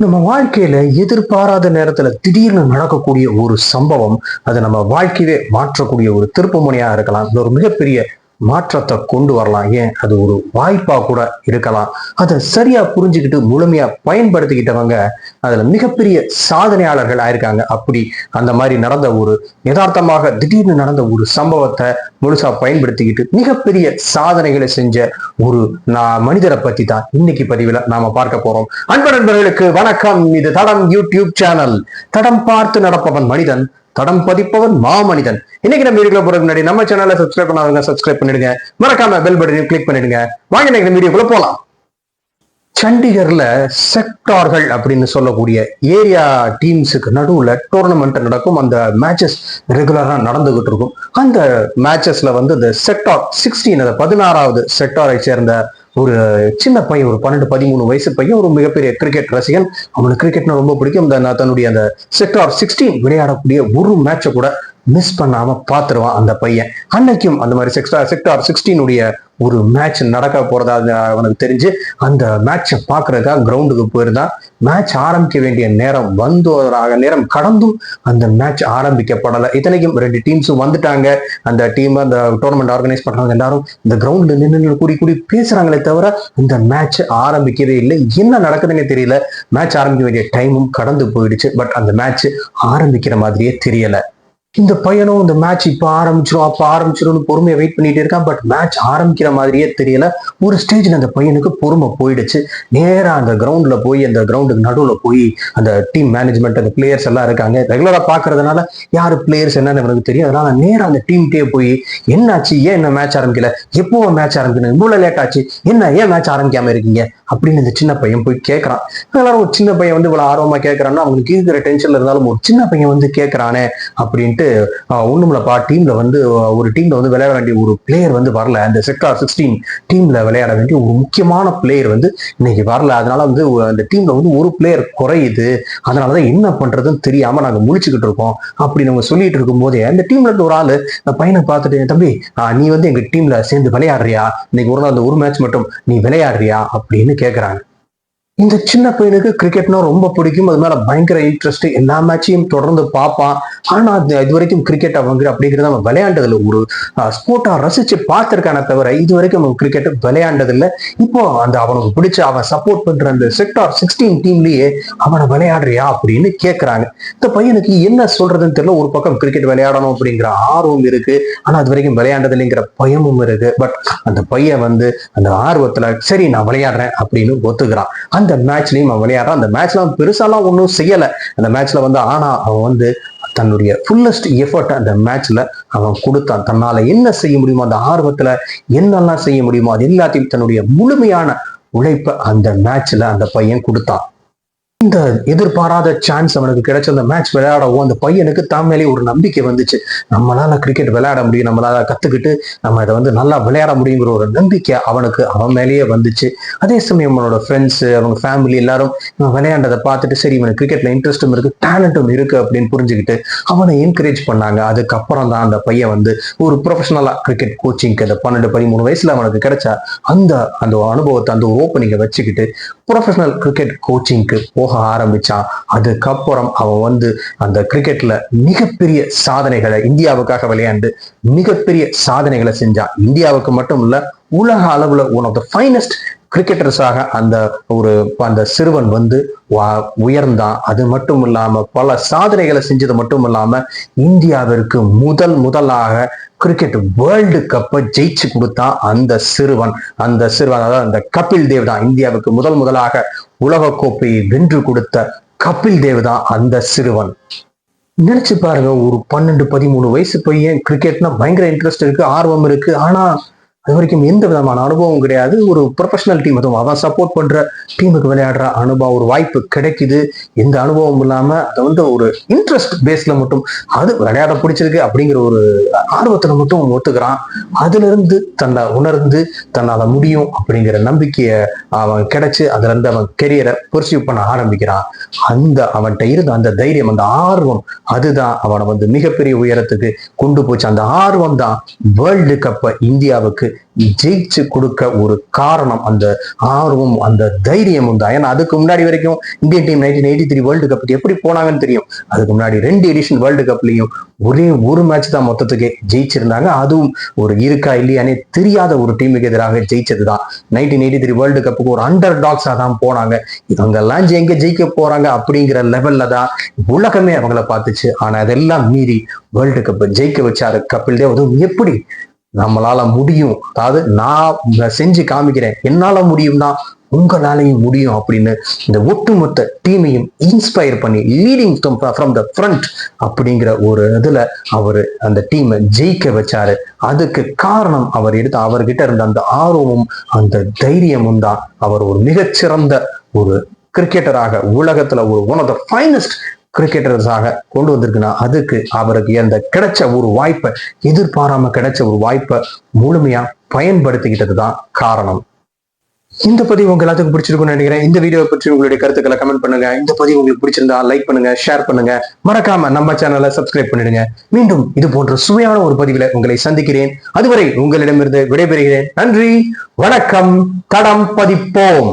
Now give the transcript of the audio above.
நம்ம வாழ்க்கையில எதிர்பாராத நேரத்துல திடீர்னு நடக்கக்கூடிய ஒரு சம்பவம் அது நம்ம வாழ்க்கையவே மாற்றக்கூடிய ஒரு திருப்புமுனையா இருக்கலாம். இது ஒரு மிகப்பெரிய மாற்றத்தை கொண்டு வரலாம். ஏன்? அது ஒரு வாய்ப்பா கூட இருக்கலாம். அதை சரியா புரிஞ்சுக்கிட்டு முழுமையா பயன்படுத்திக்கிட்டவங்க அதுல மிகப்பெரிய சாதனையாளர்கள் ஆயிருக்காங்க. அப்படி அந்த மாதிரி நடந்த ஒரு யதார்த்தமாக திடீர்னு நடந்த ஒரு சம்பவத்தை முழுசா பயன்படுத்திக்கிட்டு மிகப்பெரிய சாதனைகளை செஞ்ச ஒரு நான் மனிதரை பத்தி தான் இன்னைக்கு பதிவுல நாம பார்க்க போறோம். அன்பு நண்பர்களுக்கு வணக்கம். இது தடம் யூடியூப் சேனல். தடம் பார்த்து நடப்பவன் மனிதன். தடம் பதிப்பவன் மாமனிதன். இன்னைக்கு நம்ம வீடியோக்குள்ள போறதுக்கு முன்னாடி நம்ம சேனலை சப்ஸ்கிரைப் பண்ணாதவங்க சப்ஸ்கிரைப் பண்ணிடுங்க. மறக்காம பெல் பட்டனையும் கிளிக் பண்ணிடுங்க. வாங்க இன்னைக்கு நம்ம வீடியோக்குள்ள போலாம். சண்டிகர்ல செக்டார்கள் அப்படின்னு சொல்லக்கூடிய ஏரியா டீம்ஸுக்கு நடுவுல டோர்னமெண்ட் நடக்கும். அந்த மேட்சஸ் ரெகுலரா நடந்துகிட்டு இருக்கும். அந்த மேட்சஸ்ல வந்து இந்த செக்டார் சிக்ஸ்டீன் அந்த பதினாறாவது செக்டாரை சேர்ந்த ஒரு சின்ன பையன் ஒரு பன்னெண்டு பதிமூணு வயசு பையன் ஒரு மிகப்பெரிய கிரிக்கெட் ரசிகன். அவனுக்கு கிரிக்கெட்னா ரொம்ப பிடிக்கும். இந்த தன்னுடைய அந்த செக்டார் சிக்ஸ்டீன் விளையாடக்கூடிய ஒரு மேட்சை கூட மிஸ் பண்ணாம பாத்துருவான் அந்த பையன். அன்னைக்கும் அந்த மாதிரி செக்டார் செக்டார் சிக்ஸ்டீனுடைய ஒரு மேட்ச் நடக்க போறதா அவனுக்கு தெரிஞ்சு அந்த மேட்சை பாக்குறதுக்காக கிரவுண்டுக்கு போயிருந்தான். மேட்ச் ஆரம்பிக்க வேண்டிய நேரம் வந்தோராக நேரம் கடந்தும் அந்த மேட்ச் ஆரம்பிக்கப்படலை. இத்தனைக்கும் ரெண்டு டீம்ஸும் வந்துட்டாங்க. அந்த டீம் அந்த டோர்னமெண்ட் ஆர்கனைஸ் பண்றவங்க எல்லாரும் இந்த கிரவுண்ட்ல நின்று கூடி கூடி பேசுறாங்களே தவிர இந்த மேட்ச் ஆரம்பிக்கவே இல்லை. என்ன நடக்குதுன்னே தெரியல. மேட்ச் ஆரம்பிக்க வேண்டிய டைமும் கடந்து போயிடுச்சு. பட் அந்த மேட்ச் ஆரம்பிக்கிற மாதிரியே தெரியலை. இந்த பையனும் இந்த மேட்ச் இப்போ ஆரம்பிச்சிரும் அப்போ ஆரம்பிச்சிரும்னு பொறுமையை வெயிட் பண்ணிட்டு இருக்கான். பட் மேட்ச் ஆரம்பிக்கிற மாதிரியே தெரியல. ஒரு ஸ்டேஜில் அந்த பையனுக்கு பொறுமை போயிடுச்சு. நேராக அந்த கிரவுண்டில் போய் அந்த கிரவுண்டுக்கு நடுவில் போய் அந்த டீம் மேனேஜ்மெண்ட் அந்த பிளேயர்ஸ் எல்லாம் இருக்காங்க. ரெகுலராக பார்க்கறதுனால யார் பிளேயர்ஸ் என்னன்னு எனக்கு தெரியும் அதனால நேராக அந்த டீம்கிட்டே போய் என்னாச்சு? ஏன் என்ன மேட்ச் ஆரம்பிக்கல? எப்போ மேட்ச் ஆரம்பிக்கணும்? இவ்வளோ லேட் ஆச்சு. என்ன ஏன் மேட்ச் ஆரம்பிக்காம இருக்கீங்க? அப்படின்னு இந்த சின்ன பையன் போய் கேட்கறான் அதனால ஒரு சின்ன பையன் வந்து இவ்வளவு ஆர்வமா கேட்கறான்னா அவங்களுக்கு இருக்கிற டென்ஷன்ல இருந்தாலும் ஒரு சின்ன பையன் வந்து கேட்கறானே அப்படின்ட்டு ஒண்ணுமில்லப்பா டீம்ல வந்து ஒரு டீம்ல வந்து விளையாட வேண்டிய ஒரு பிளேயர் வந்து வரல. அந்த செக்டார் சிக்ஸ்டீன் டீம்ல விளையாட வேண்டிய ஒரு முக்கியமான பிளேயர் வந்து இன்னைக்கு வரல. அதனால வந்து அந்த டீம்ல வந்து ஒரு பிளேயர் குறையுது. அதனாலதான் என்ன பண்றதுன்னு தெரியாம நாங்க முழிச்சுக்கிட்டு இருக்கோம் அப்படின்னு நம்ம சொல்லிட்டு இருக்கும் போதே அந்த டீம்ல இருந்து ஒரு ஆளு பையனை பார்த்துட்டு தம்பி நீ வந்து எங்க டீம்ல சேர்ந்து விளையாடுறியா? இன்னைக்கு ஒரு நாள் அந்த ஒரு மேட்ச் மட்டும் நீ விளையாடுறியா? அப்படின்னு கேட்குறாங்க இந்த சின்ன பையனுக்கு கிரிக்கெட்னா ரொம்ப பிடிக்கும். அது மேல பயங்கர இன்ட்ரெஸ்ட் எல்லா மேட்சையும் தொடர்ந்து பார்ப்பான். ஆனா அது இது வரைக்கும் கிரிக்கெட் அவங்க அப்படிங்கிறத அவன் விளையாண்டதுல ஒரு ஸ்போர்ட்டா ரசிச்சு பார்த்திருக்கானே தவிர இது வரைக்கும் அவன் கிரிக்கெட் விளையாண்டதில்ல. இப்போ அந்த அவனுக்கு பிடிச்ச அவன் சப்போர்ட் பண்ற அந்த செக்டார் சிக்ஸ்டீன் டீம்லயே அவனை விளையாடுறியா அப்படின்னு கேக்குறாங்க. இந்த பையனுக்கு என்ன சொல்றதுன்னு தெரியல. ஒரு பக்கம் கிரிக்கெட் விளையாடணும் அப்படிங்கிற ஆர்வம் இருக்கு. ஆனா அது வரைக்கும் விளையாண்டதில்லைங்கிற பயமும் இருக்கு. பட் அந்த பையன் வந்து அந்த ஆர்வத்துல சரி நான் விளையாடுறேன் அப்படின்னு ஒத்துக்கிறான். அந்த மேட்ச்லையும் அவன் விளையாடுறான். அந்த மேட்ச்லாம் பெருசாலாம் ஒன்றும் செய்யல. அந்த மேட்ச்ல வந்து ஆனா அவன் வந்து தன்னுடைய ஃபுல்லஸ்ட் எஃபர்ட் அந்த மேட்ச்ல அவன் கொடுத்தான். தன்னால என்ன செய்ய முடியுமோ அந்த ஆர்வத்துல என்னெல்லாம் செய்ய முடியுமோ அது எல்லாத்தையும் தன்னுடைய முழுமையான உழைப்பை அந்த மேட்ச்ல அந்த பையன் கொடுத்தான். இந்த எதிர்பாராத சான்ஸ் அவனுக்கு கிடைச்ச அந்த மேட்ச் விளையாடவும் அந்த பையனுக்கு தான் மேலே ஒரு நம்பிக்கை வந்துச்சு. நம்மளால கிரிக்கெட் விளையாட முடியும் நம்மளால கத்துக்கிட்டு நம்ம இதை வந்து நல்லா விளையாட முடியுங்கிற ஒரு நம்பிக்கை அவனுக்கு அவன் மேலேயே வந்துச்சு. அதே சமயம் அவனோட ஃப்ரெண்ட்ஸ் அவங்க ஃபேமிலி எல்லாரும் இவன் விளையாண்டதை பார்த்துட்டு சரி இவனுக்கு கிரிக்கெட்ல இன்ட்ரெஸ்டும் இருக்கு டேலண்ட்டும் இருக்கு அப்படின்னு புரிஞ்சுக்கிட்டு அவனை என்கரேஜ் பண்ணாங்க. அதுக்கப்புறம் தான் அந்த பையன் வந்து ஒரு ப்ரொஃபஷனலா கிரிக்கெட் கோச்சிங்க்கு அந்த பன்னெண்டு பதிமூணு வயசுல அவனுக்கு கிடைச்ச அந்த அந்த அனுபவத்தை அந்த ஓப்பனிங்கை வச்சுக்கிட்டு ப்ரொஃபஷனல் கிரிக்கெட் கோச்சிங்க்கு போக ஆரம்பிச்சான். அதுக்கப்புறம் அவன் வந்து அந்த கிரிக்கெட்ல மிகப்பெரிய சாதனைகளை இந்தியாவுக்காக விளையாண்டு மிகப்பெரிய சாதனைகளை செஞ்சான். இந்தியாவுக்கு மட்டும் இல்ல உலக அளவுல ஒன் ஆஃப் த ஃபைனஸ்ட் கிரிக்கெட்டர்ஸாக அந்த ஒரு அந்த சிறுவன் வந்து உயர்ந்தான். அது மட்டும் இல்லாம பல சாதனைகளை செஞ்சது மட்டும் இல்லாம இந்தியாவிற்கு முதல் முதலாக கிரிக்கெட் வேர்ல்டு கப்பை ஜெயிச்சு கொடுத்தான் அந்த சிறுவன். அந்த சிறுவன் அதாவது அந்த கபில் தேவ் தான். இந்தியாவுக்கு முதல் முதலாக உலகக்கோப்பையை வென்று கொடுத்த கபில் தேவ் தான் அந்த சிறுவன். நினைச்சு பாருங்க ஒரு பன்னெண்டு பதிமூணு வயசு பையன் கிரிக்கெட்னா பயங்கர இன்ட்ரெஸ்ட் இருக்கு ஆர்வம் இருக்கு. ஆனா அது வரைக்கும் எந்த விதமான அனுபவம் கிடையாது. ஒரு ப்ரொஃபஷனல் டீம் அதுவும் அவன் சப்போர்ட் பண்ற டீமுக்கு விளையாடுற அனுபவம் ஒரு வாய்ப்பு கிடைக்குது. எந்த அனுபவம் இல்லாம அதை வந்து ஒரு இன்ட்ரெஸ்ட் பேஸ்ல மட்டும் அது விளையாட பிடிச்சிருக்கு அப்படிங்கிற ஒரு ஆர்வத்தில் மட்டும் ஒத்துக்கிறான். அதுல இருந்து தன்னை உணர்ந்து தன்னால முடியும் அப்படிங்கிற நம்பிக்கையை அவன் கிடைச்சு அதுல இருந்து அவன் கெரியரை பர்சியூ பண்ண ஆரம்பிக்கிறான். அந்த அவன்கிட்ட இருந்த அந்த தைரியம் அந்த ஆர்வம் அதுதான் அவனை வந்து மிகப்பெரிய உயரத்துக்கு கொண்டு போச்சு. அந்த ஆர்வம் தான் வேர்ல்டு கப்பை இந்தியாவுக்கு ஜெயிச்சு கொடுக்க ஒரு காரணம் அந்த ஆர்வம் அந்த தைரியமும் தான் ஏன்னா அதுக்கு முன்னாடி வரைக்கும் Indian team nineteen eighty three world cup எப்படி போனாங்கன்னு தெரியும். அதுக்கு முன்னாடி ரெண்டு எடிஷன் வேர்ல்டு கப்லயும் ஒரே ஒரு மேட்ச் தான் மொத்தத்துக்கு ஜெயிச்சிருந்தாங்க. அதுவும் ஒரு இருக்கா இல்லையானே தெரியாத ஒரு டீமுக்கு எதிராக ஜெயிச்சது தான் நைன்டீன் எயிட்டி த்ரீ வேர்ல்டு கப்புக்கு ஒரு அண்டர் டாக்ஸாக தான் போனாங்க. இவங்கெல்லாம் எங்க ஜெயிக்க போறாங்க அப்படிங்கிற லெவல்ல தான் உலகமே அவங்கள பார்த்துச்சு. ஆனா அதெல்லாம் மீறி வேர்ல்டு கப் ஜெயிக்க வச்சாரு கபில் தேவ். அதுவும் எப்படி நம்மளால முடியும். அதாவது நான் செஞ்சு காமிக்கிறேன். என்னால முடியும்னா உங்களாலையும் முடியும் அப்படின்னு இந்த ஒட்டுமொத்த டீமையும் இன்ஸ்பயர் பண்ணி லீடிங் ஃப்ரம் த ஃப்ரண்ட் அப்படிங்கிற ஒரு இதுல அவர் அந்த டீமை ஜெயிக்க வச்சாரு. அதுக்கு காரணம் அவர் எடுத்த அவர்கிட்ட இருந்த அந்த ஆர்வமும் அந்த தைரியமும் தான். அவர் ஒரு மிகச்சிறந்த ஒரு கிரிக்கெட்டராக உலகத்துல ஒரு ஒன் ஆஃப் த ஃபைனஸ்ட் கிரிக்கெட்டர்ஸாக கொண்டு வந்திருக்குன்னா அதுக்கு அவருக்கு அந்த கிடைச்ச ஒரு வாய்ப்பை எதிர்பாராம கிடைச்ச ஒரு வாய்ப்பை முழுமையா பயன்படுத்திக்கிட்டது தான் காரணம். இந்த பதிவு உங்க எல்லாத்துக்கும் பிடிச்சிருக்கும்னு நினைக்கிறேன். இந்த வீடியோவை பற்றி உங்களுடைய கருத்துக்களை கமெண்ட் பண்ணுங்க. இந்த பதிவு உங்களுக்கு பிடிச்சிருந்தா லைக் பண்ணுங்க ஷேர் பண்ணுங்க. மறக்காம நம்ம சேனலை சப்ஸ்கிரைப் பண்ணிடுங்க. மீண்டும் இது போன்ற சுவையான ஒரு பதிவில் உங்களை சந்திக்கிறேன். அதுவரை உங்களிடமிருந்து விடைபெறுகிறேன். நன்றி வணக்கம் தடம் பதிப்போம்.